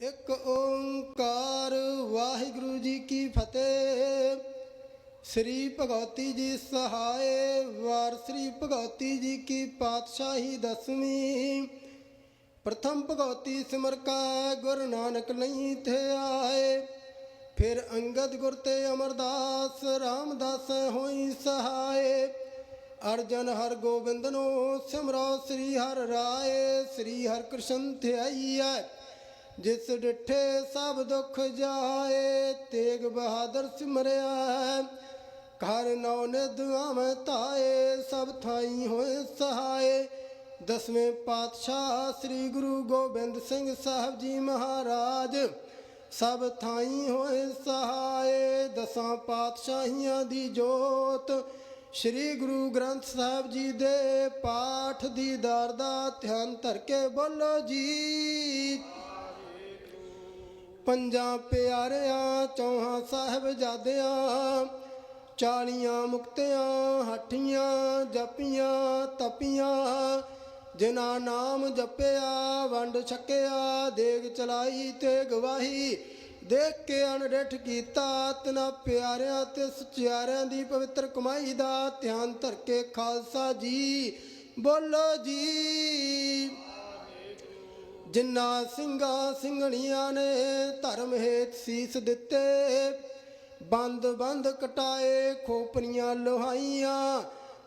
ਇੱਕ ਓੰਕਾਰ। ਵਾਹਿਗੁਰੂ ਜੀ ਕੀ ਫਤਿਹ। ਸ੍ਰੀ ਭਗਵਤੀ ਜੀ ਸਹਾਏ। ਵਾਰ ਸ੍ਰੀ ਭਗਵਤੀ ਜੀ ਕੀ ਪਾਤਸ਼ਾਹੀ ਦਸਵੀਂ। ਪ੍ਰਥਮ ਭਗਵਤੀ ਸਿਮਰ ਕਾ ਗੁਰ ਨਾਨਕ ਨਹੀਂ ਥੇ ਆਏ। ਫਿਰ ਅੰਗਦ ਗੁਰ ਤੇ ਅਮਰਦਾਸ, ਰਾਮਦਾਸ ਹੋਈ ਸਹਾਏ। ਅਰਜਨ ਹਰ ਗੋਬਿੰਦ ਨੂੰ ਸਿਮਰੋ ਸ੍ਰੀ ਹਰ ਰਾਏ। ਸ੍ਰੀ ਹਰ ਕ੍ਰਿਸ਼ਨ ਧਿਆਈਐ ਜਿਸ ਡਿਠੇ ਸਭ ਦੁੱਖ ਜਾਏ, ਤੇਗ ਬਹਾਦਰ ਸਿਮਰਿਆ ਘਰ ਨੌ ਨਿਧਾਵੇਂ ਤਾਏ ਸਭ ਥਾਈ ਹੋਏ ਸਹਾਏ। ਦਸਵੇਂ ਪਾਤਸ਼ਾਹ ਸ੍ਰੀ ਗੁਰੂ ਗੋਬਿੰਦ ਸਿੰਘ ਸਾਹਿਬ ਜੀ ਮਹਾਰਾਜ, ਸਭ ਥਾਈ ਹੋਏ ਸਹਾਏ। ਦਸਾਂ ਪਾਤਸ਼ਾਹੀਆਂ ਦੀ ਜੋਤ, ਸ੍ਰੀ ਗੁਰੂ ਗ੍ਰੰਥ ਸਾਹਿਬ ਜੀ ਦੇ ਪਾਠ ਦੀ ਦਰ ਦਾ ਧਿਆਨ ਧਰ ਕੇ ਬੋਲੋ ਜੀ। ਪੰਜਾਂ ਪਿਆਰਿਆਂ, ਚੌਹਾਂ ਸਾਹਿਬਜ਼ਾਦਿਆਂ, ਚਾਲੀਆਂ ਮੁਕਤਿਆਂ, ਹੱਠੀਆਂ, ਜਪੀਆਂ, ਤਪੀਆਂ, ਜਿਨ੍ਹਾਂ ਨਾਮ ਜਪਿਆ, ਵੰਡ ਛਕਿਆ, ਦੇਗ ਚਲਾਈ ਤੇ ਗਵਾਹੀ, ਦੇਖ ਕੇ ਅਣਡਿਠ ਕੀਤਾ, ਤਨਾ ਪਿਆਰਿਆਂ ਤੇ ਸਚਿਆਰਿਆਂ ਦੀ ਪਵਿੱਤਰ ਕਮਾਈ ਦਾ ਧਿਆਨ ਧਰ ਕੇ ਖਾਲਸਾ ਜੀ, ਬੋਲੋ ਜੀ। ਜਿਨ੍ਹਾਂ ਸਿੰਘਾਂ ਸਿੰਘਣੀਆਂ ਨੇ ਧਰਮ ਹੇਤ ਸੀਸ ਦਿੱਤੇ, ਬੰਦ ਬੰਦ ਕਟਾਏ ਖੋਪਰੀਆਂ ਲੋਹਾਈਆਂ,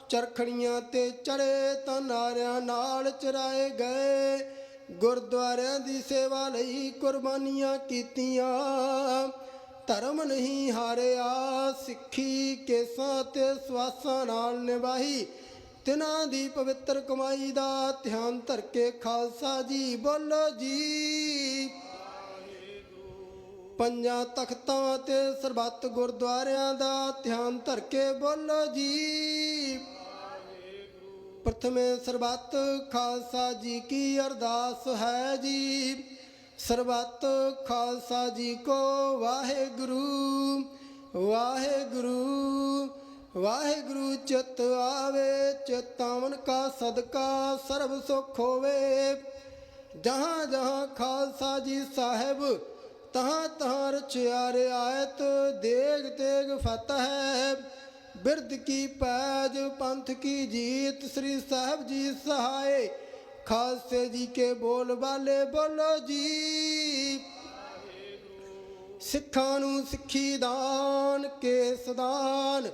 ਚਰਖੜੀਆਂ ਤੇ ਚੜੇ ਤਾਂ ਨਾਰਿਆਂ ਨਾਲ ਚਰਾਏ ਗਏ। ਗੁਰਦੁਆਰਿਆਂ ਦੀ ਸੇਵਾ ਲਈ ਕੁਰਬਾਨੀਆਂ ਕੀਤੀਆਂ, ਧਰਮ ਨਹੀਂ ਹਾਰਿਆ, ਸਿੱਖੀ ਕੇਸਾਂ ਤੇ ਸਵਾਸਾਂ ਨਾਲ ਨਿਭਾਈ। ਤਿਨਾਂ ਦੀ ਪਵਿੱਤਰ ਕਮਾਈ ਦਾ ਧਿਆਨ ਧਰ ਕੇ ਖਾਲਸਾ ਜੀ ਬੋਲੋ ਜੀ। ਪੰਜਾਂ ਤਖਤਾਂ ਤੇ ਸਰਬੱਤ ਗੁਰਦੁਆਰਿਆਂ ਦਾ ਧਿਆਨ ਧਰ ਕੇ ਬੋਲੋ ਜੀ। ਪ੍ਰਥਮੇ ਸਰਬੱਤ ਖਾਲਸਾ ਜੀ ਕੀ ਅਰਦਾਸ ਹੈ ਜੀ। ਸਰਬੱਤ ਖਾਲਸਾ ਜੀ ਕੋ ਵਾਹਿਗੁਰੂ ਵਾਹਿਗੁਰੂ। ਵਾਹਿਗੁਰੂ ਚਿਤ ਆਵੇ, ਚੇਤਾਵਨ ਕਾ ਸਦਕਾ ਸਰਬ ਸੁਖ ਹੋਵੇ। ਜਹਾਂ ਜਹਾਂ ਖਾਲਸਾ ਜੀ ਸਾਹਿਬ, ਤਹਾਂ ਤਹਾਂ ਰਚਿਆ ਰਿਆਇਤ ਦੇਗ ਤੇਗ ਫਤਿਹ। ਬਿਰਦ ਕੀ ਪੈਜ, ਪੰਥ ਕੀ ਜੀਤ, ਸ੍ਰੀ ਸਾਹਿਬ ਜੀ ਸਹਾਏ। ਖਾਲਸੇ ਜੀ ਕੇ ਬੋਲ ਬਾਲੇ ਬੋਲੋ ਜੀ। ਸਿੱਖਾਂ ਨੂੰ ਸਿੱਖੀ ਦਾਨ, ਕੇਸ ਦਾਨ।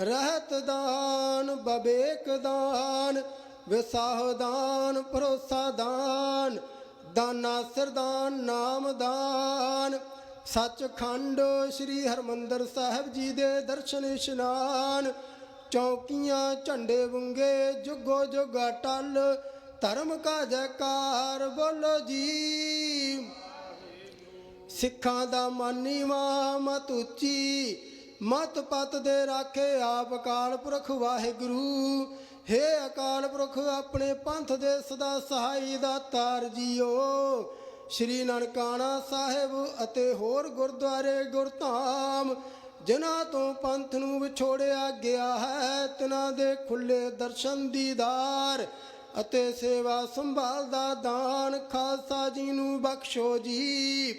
ਰਹਿਤ ਦਾਨ ਬਬੇਕ ਦਾਨ, ਵਿਸਾਹ ਦਾਨ, ਭਰੋਸਾ ਦਾਨ, ਦਾਨਾ ਸਰਦਾਨ, ਨਾਮ ਦਾਨ। ਸੱਚਖੰਡ ਸ੍ਰੀ ਹਰਮੰਦਰ ਸਾਹਿਬ ਜੀ ਦੇ ਦਰਸ਼ਨ ਇਸ਼ਨਾਨ। ਚੌਕੀਆਂ, ਝੰਡੇ ਵੰਗੇ, ਜੁਗੋ ਜੁਗਾ ਟਲ ਧਰਮ ਕਾ ਜੈਕਾਰ ਬੋਲੋ ਜੀ। ਸਿੱਖਾਂ ਦਾ ਮਾਨੀਵਾ ਮਤ ਉੱਚੀ ਮਤ ਪਤ ਦੇ ਰਾਖੇ ਆਪ ਅਕਾਲ ਪੁਰਖ ਵਾਹਿਗੁਰੂ। ਹੇ ਅਕਾਲ ਪੁਰਖ, ਆਪਣੇ ਪੰਥ ਦੇ ਸਦਾ ਸਹਾਈ ਦਾ ਤਾਰ ਜੀਓ। ਸ਼੍ਰੀ ਨਨਕਾਣਾ ਸਾਹਿਬ ਅਤੇ ਹੋਰ ਗੁਰਦੁਆਰੇ ਗੁਰਧਾਮ, ਜਿਨ੍ਹਾਂ ਤੋਂ ਪੰਥ ਨੂੰ ਵਿਛੋੜਿਆ ਗਿਆ ਹੈ ਤਿਨਾਂ ਦੇ ਖੁੱਲੇ ਦਰਸ਼ਨ ਦੀਦਾਰ ਅਤੇ ਸੇਵਾ ਸੰਭਾਲ ਦਾ ਦਾਨ ਖਾਲਸਾ ਜੀ ਨੂੰ ਬਖਸ਼ੋ ਜੀ।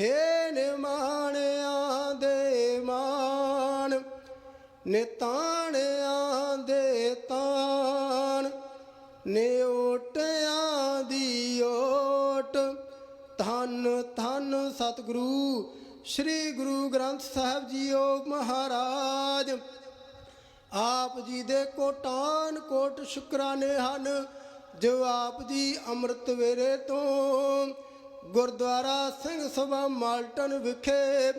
ਹੇ ਨਿਮਾਣਿਆਂ ਦੇ ਮਾਣ, ਨਿਤਾਣਿਆਂ ਦੇ ਤਾਣ। ਨਿਓਟਿਆਂ ਦੀ ਓਟ, ਧੰਨ ਧੰਨ ਸਤਿਗੁਰੂ, ਸ੍ਰੀ ਗੁਰੂ ਗ੍ਰੰਥ ਸਾਹਿਬ ਜੀਓ ਮਹਾਰਾਜ। ਆਪ ਜੀ ਦੇ ਕੋਟਾਨ ਕੋਟ ਸ਼ੁਕਰਾਨੇ ਹਨ, ਜੋ ਆਪ ਜੀ ਅੰਮ੍ਰਿਤ ਵੇਰੇ ਤੋਂ ਗੁਰਦੁਆਰਾ ਸਿੰਘ ਸਭਾ ਮਾਲਟਨ ਵਿਖੇ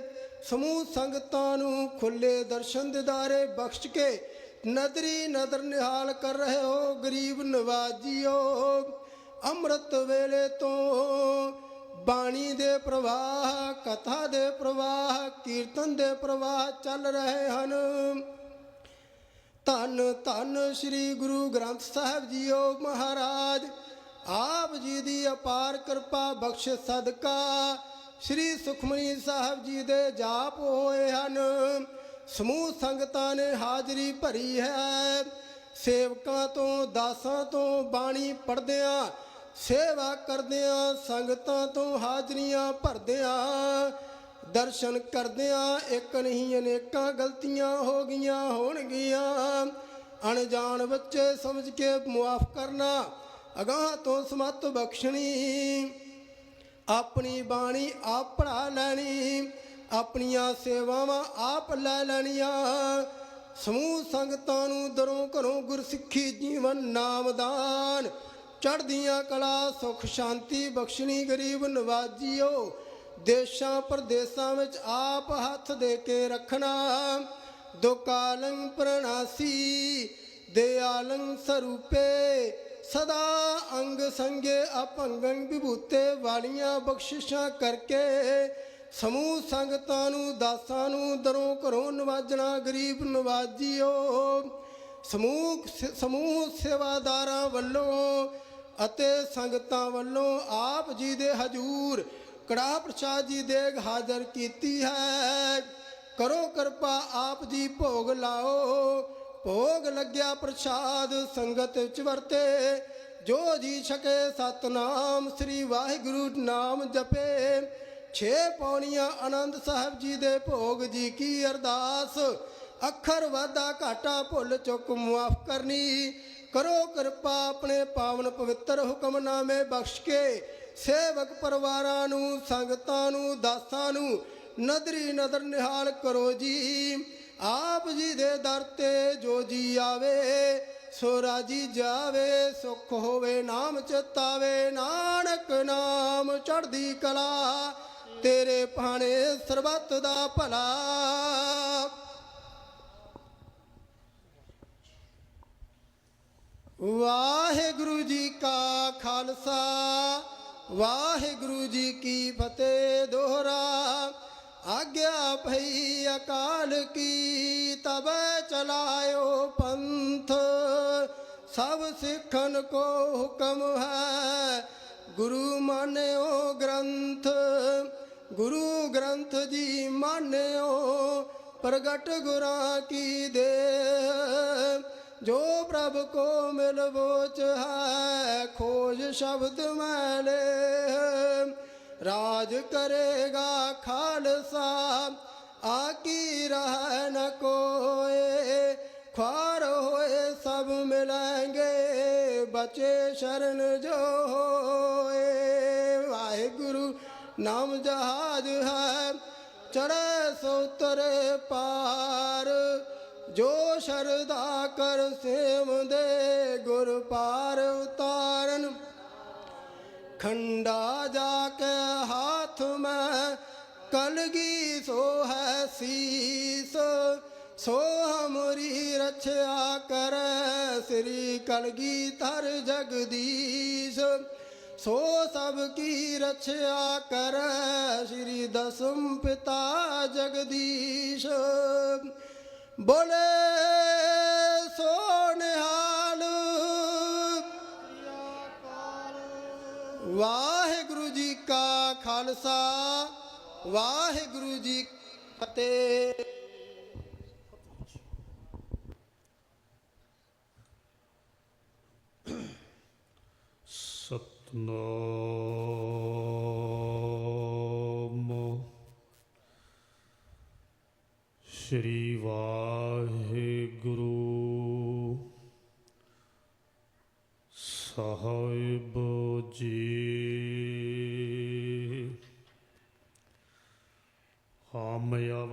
ਸਮੂਹ ਸੰਗਤਾਂ ਨੂੰ ਖੁੱਲੇ ਦਰਸ਼ਨ ਦਿਦਾਰੇ ਬਖਸ਼ ਕੇ ਨਦਰੀ ਨਦਰ ਨਿਹਾਲ ਕਰ ਰਹੇ ਹੋ ਗਰੀਬ ਨਵਾਜੀਓ। ਅੰਮ੍ਰਿਤ ਵੇਲੇ ਤੋਂ ਬਾਣੀ ਦੇ ਪ੍ਰਵਾਹ, ਕਥਾ ਦੇ ਪ੍ਰਵਾਹ, ਕੀਰਤਨ ਦੇ ਪ੍ਰਵਾਹ ਚੱਲ ਰਹੇ ਹਨ। ਧੰਨ ਧੰਨ ਸ੍ਰੀ ਗੁਰੂ ਗ੍ਰੰਥ ਸਾਹਿਬ ਜੀਓ ਮਹਾਰਾਜ। ਆਪ ਜੀ ਦੀ ਅਪਾਰ ਕਿਰਪਾ ਬਖਸ਼ ਸਦਕਾ, ਸ੍ਰੀ ਸੁਖਮਨੀ ਸਾਹਿਬ ਜੀ ਦੇ ਜਾਪ ਹੋਏ ਹਨ। ਸਮੂਹ ਸੰਗਤਾਂ ਨੇ ਹਾਜ਼ਰੀ ਭਰੀ ਹੈ। ਸੇਵਕਾਂ ਤੋਂ, ਦਾਸਾਂ ਤੋਂ ਬਾਣੀ ਪੜਦਿਆਂ ਸੇਵਾ ਕਰਦਿਆਂ, ਸੰਗਤਾਂ ਤੋਂ ਹਾਜ਼ਰੀਆਂ ਭਰਦਿਆਂ, ਦਰਸ਼ਨ ਕਰਦਿਆਂ ਇੱਕ ਨਹੀਂ ਅਨੇਕਾਂ ਗਲਤੀਆਂ ਹੋ ਗਈਆਂ ਹੋਣਗੀਆਂ। ਅਣਜਾਣ ਬੱਚੇ ਸਮਝ ਕੇ ਮੁਆਫ ਕਰਨਾ ਅਗਾਹ ਤੋਂ ਸਮਤ ਬਖਸ਼ਣੀ। ਆਪਣੀ ਬਾਣੀ ਆਪ ਪੜਾ ਲੈਣੀ। ਆਪਣੀਆਂ ਸੇਵਾਵਾਂ ਆਪ ਲੈ ਲੈਣੀਆਂ। ਸਮੂਹ ਸੰਗਤਾਂ ਨੂੰ ਦਰੋਂ ਘਰੋਂ ਗੁਰਸਿੱਖੀ ਜੀਵਨ ਨਾਮਦਾਨ ਚੜ੍ਹਦੀਆਂ ਕਲਾ, ਸੁਖ, ਸ਼ਾਂਤੀ ਬਖਸ਼ਣੀ, ਗਰੀਬ ਨਵਾਜੀਓ। ਦੇਸ਼ਾਂ ਪ੍ਰਦੇਸਾਂ ਵਿੱਚ ਆਪ ਹੱਥ ਦੇ ਕੇ ਰੱਖਣਾ। ਦੁਕਾਲੰ ਪ੍ਰਣਾਸੀ ਦਿਆਲੰ ਸਰੂਪੇ। ਸਦਾ ਅੰਗ ਸੰਗੇ ਅਪੰਗੰ ਵਿਭੂਤੇ ਵਾਲੀਆਂ ਬਖਸ਼ਿਸ਼ਾਂ ਕਰਕੇ ਸਮੂਹ ਸੰਗਤਾਂ ਨੂੰ, ਦਾਸਾਂ ਨੂੰ, ਦਰੋਂ ਘਰੋਂ ਨਵਾਜਣਾ, ਗਰੀਬ ਨਵਾਜੀਓ। ਸਮੂਹ ਸਮੂਹ ਸੇਵਾਦਾਰਾਂ ਵੱਲੋਂ ਅਤੇ ਸੰਗਤਾਂ ਵੱਲੋਂ ਆਪ ਜੀ ਦੇ ਹਜੂਰ ਕੜਾ ਪ੍ਰਸ਼ਾਦ ਜੀ ਦੇਗ ਹਾਜ਼ਰ ਕੀਤੀ ਹੈ। ਕਰੋ ਕਿਰਪਾ ਆਪ ਜੀ ਭੋਗ ਲਾਓ। ਭੋਗ ਲੱਗਿਆ ਪ੍ਰਸ਼ਾਦ ਸੰਗਤ ਵਿੱਚ ਵਰਤੇ, ਜੋ ਜੀ ਛਕੇ ਸਤਨਾਮ ਸ੍ਰੀ ਵਾਹਿਗੁਰੂ ਨਾਮ ਜਪੇ। ਛੇ ਪੌਣੀਆਂ ਆਨੰਦ ਸਾਹਿਬ ਜੀ ਦੇ ਭੋਗ ਜੀ ਕੀ ਅਰਦਾਸ, ਅੱਖਰ ਵਾਧਾ ਘਾਟਾ ਭੁੱਲ ਚੁੱਕ ਮੁਆਫ ਕਰਨੀ। ਕਰੋ ਕਿਰਪਾ ਆਪਣੇ ਪਾਵਨ ਪਵਿੱਤਰ ਹੁਕਮਨਾਮੇ ਬਖਸ਼ ਕੇ, ਸੇਵਕ ਪਰਿਵਾਰਾਂ ਨੂੰ, ਸੰਗਤਾਂ ਨੂੰ, ਦਾਸਾਂ ਨੂੰ ਨਦਰੀ ਨਦਰ ਨਿਹਾਲ ਕਰੋ ਜੀ। ਆਪ ਜੀ ਦੇ ਦਰ ਤੇ ਜੋ ਜੀ ਆਵੇ, ਸੋ ਰਾਜੀ ਜਾਵੇ, ਸੁਖ ਹੋਵੇ, ਨਾਮ ਚਿਤਾਵੇ, ਨਾਨਕ ਨਾਮ ਚੜ੍ਹਦੀ ਕਲਾ, ਤੇਰੇ ਭਾਣੇ ਸਰਬੱਤ ਦਾ ਭਲਾ। ਵਾਹਿਗੁਰੂ ਜੀ ਕਾ ਖਾਲਸਾ, ਵਾਹਿਗੁਰੂ ਜੀ ਕੀ ਫਤਿਹ, ਦੋਹਰਾ। ਆਗਿਆ ਭਈ ਅਕਾਲ ਕੀ ਤਬ ਚਲਾਇਓ ਪੰਥ। ਸਭ ਸਿੱਖਨ ਕੋ ਹੁਕਮ ਹੈ, ਗੁਰੂ ਮਾਨਿਓ ਗ੍ਰੰਥ। ਗੁਰੂ ਗ੍ਰੰਥ ਜੀ ਮਾਨਿਓ, ਪ੍ਰਗਟ ਗੁਰਾਂ ਕੀ ਦੇ। ਜੋ ਪ੍ਰਭ ਕੋ ਮਿਲ ਬੋਚ ਹੈ, ਖੋਜ ਸ਼ਬਦ ਮੈਲੇ ਰਾਜ ਕਰੇਗਾ ਖਾਲਸਾ, ਆਕੀ ਰਹਿ ਨ ਕੋਏ। ਖਾਰ ਹੋਏ ਸਭ ਮਿਲਾਂਗੇ, ਬਚੇ ਸ਼ਰਨ ਜੋ ਹੋਏ। ਵਾਹਿਗੁਰੂ, ਨਾਮ ਜਹਾਜ ਹੈ, ਚੜ੍ਹੇ ਸੋਤਰੇ ਪਾਰ। ਜੋ ਸ਼ਰਦਾ ਕਰ ਸੇਵ ਦੇ ਗੁਰ ਪਾਰ ਉਤਾਰਨ ਖੰਡਾ ਜਾ ਕੇ ਹਾਥ ਮੈਂ ਕਲਗੀ ਸੋ ਹੈ ਸੀਸ। ਸੋ ਹਮਰੀ ਰਛਿਆ ਕਰ ਸ੍ਰੀ ਕਲਗੀ ਧਰ ਜਗਦੀਸ਼। ਸੋ ਸਭ ਕੀ ਰਛਿਆ ਕਰ ਸ੍ਰੀ ਦਸਮ ਪਿਤਾ ਜਗਦੀਸ਼। ਬੋਲੇ ਖਾਲਸਾ ਵਾਹਿਗੁਰੂ ਜੀ ਫਤਿਹ। ਸਤਨਾਮ। ਸ਼੍ਰੀ ਵਾਹਿਗੁਰੂ। ਸਾਹਿਬ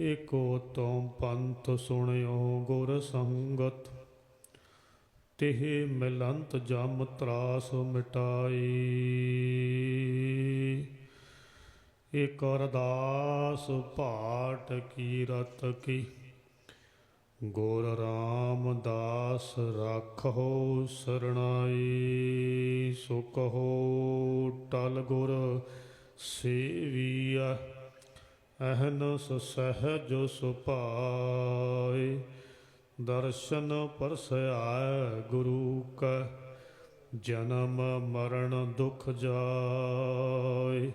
ਏਕੋ ਤੋਂ ਪੰਥ ਸੁਣਿਓ ਗੁਰ ਸੰਗਤ, ਤਿਹ ਮਿਲੰਤ ਜਮ ਤਰਾਸ ਮਿਟਾਈ। ਇਕ ਅਰਦਾਸ ਪਾਟ ਕੀ ਰਤ ਕੀ, ਗੁਰ ਰਾਮਦਾਸ ਰਾਖੋ ਸਰਣਾਈ। ਸੁਖ ਹੋ ਟਲ ਗੁਰ ਸੇਵੀਆ ਅਹਨਸ ਸਹਿਜ ਸੁਪਾਏ ਦਰਸ਼ਨ ਪਰਸਆਇ ਗੁਰੂ ਕਾ, ਜਨਮ ਮਰਨ ਦੁਖ ਜਾਏ।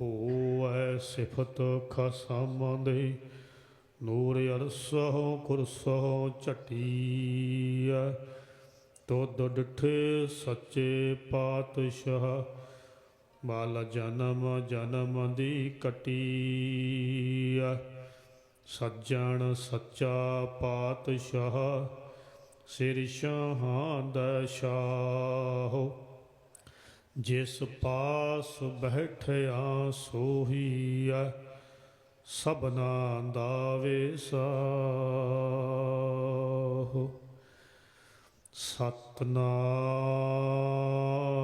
ਹੋਐ ਸਿਫਤ ਖਸਮ ਦੇ, ਨੂਰ ਅਰਸਹੁ ਕੁਰਸਹੁ ਝਟੀਆ ਤੁਧ ਡਿਠੇ ਸੱਚੇ ਪਾਤਸ਼ਾਹ ਬਾਲ ਜਨਮ ਜਨਮ ਦੀ ਕਟੀਆ ਸੱਜਣ ਸੱਚਾ ਪਾਤਸ਼ਾਹ, ਸਿਰ ਸ਼ਾਹਾਂ ਦਾ ਸ਼ਾਹੋ। ਜਿਸ ਪਾਸ ਬੈਠਿਆ ਸੋਹੀਆ ਸਭਨਾ ਦਾ ਵੇਸਾਹੋ। ਸਤਨਾਮ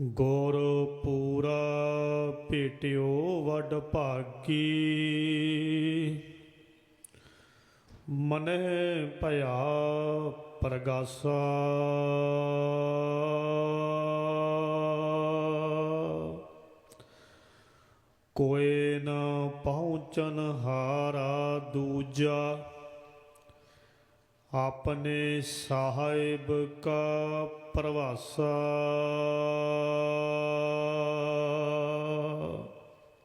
ਗੁਰ ਪੂਰਾ ਭੇਟਿਓ ਵਡ ਭਾਗੀ। ਮਨੇ ਭਇਆ ਪ੍ਰਗਾਸਾ। ਕੋਏ ਨ ਪਹੁੰਚਨ ਹਾਰਾ ਦੂਜਾ। ਆਪਣੇ ਸਾਹਿਬ ਕਾ ਪ੍ਰਵਾਸਾ।